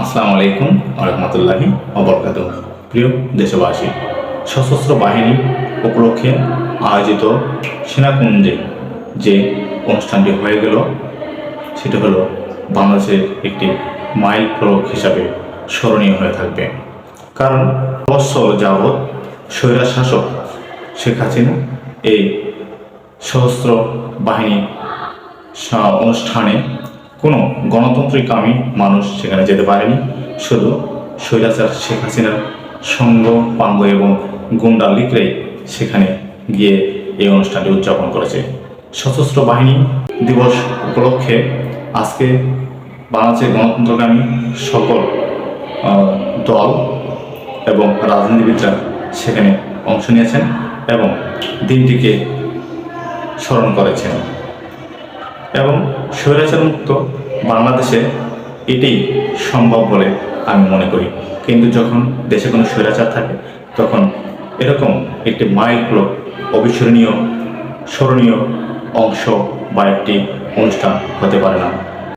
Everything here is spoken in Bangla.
আসসালামু আলাইকুম রহমতুল্লাহি অবরকাত প্রিয় দেশবাসী, সশস্ত্র বাহিনী উপলক্ষে আয়োজিত সেনাকুঞ্জে যে অনুষ্ঠানটি হয়ে গেল, সেটা হলো বাংলাদেশের একটি মাইল ফলক হিসাবে স্মরণীয় হয়ে থাকবে। কারণ বৎসর যাবৎ স্বৈরা শাসক শেখ হাসিনা এই সশস্ত্র বাহিনী অনুষ্ঠানে কোনো গণতান্ত্রিকামী মানুষ সেখানে যেতে পারেনি। শুধু স্বৈরাচার শেখ হাসিনার সঙ্গ পাঙ্গ এবং গুন্ডা লিকরাই সেখানে গিয়ে এই অনুষ্ঠানটি উদযাপন করেছে। সশস্ত্র বাহিনী দিবস উপলক্ষে আজকে বাংলাদেশের গণতন্ত্রকামী সকল দল এবং রাজনীতিবিদরা সেখানে অংশ নিয়েছেন এবং দিনটিকে স্মরণ করেছেন। এবং স্বৈরাচার মুক্ত বাংলাদেশে এটি সম্ভব বলে আমি মনে করি। কিন্তু যখন দেশে কোনো স্বৈরাচার থাকে, তখন এরকম একটি ফলক অবিস্মরণীয়, স্মরণীয় অংশ বা একটি অনুষ্ঠান হতে পারে না।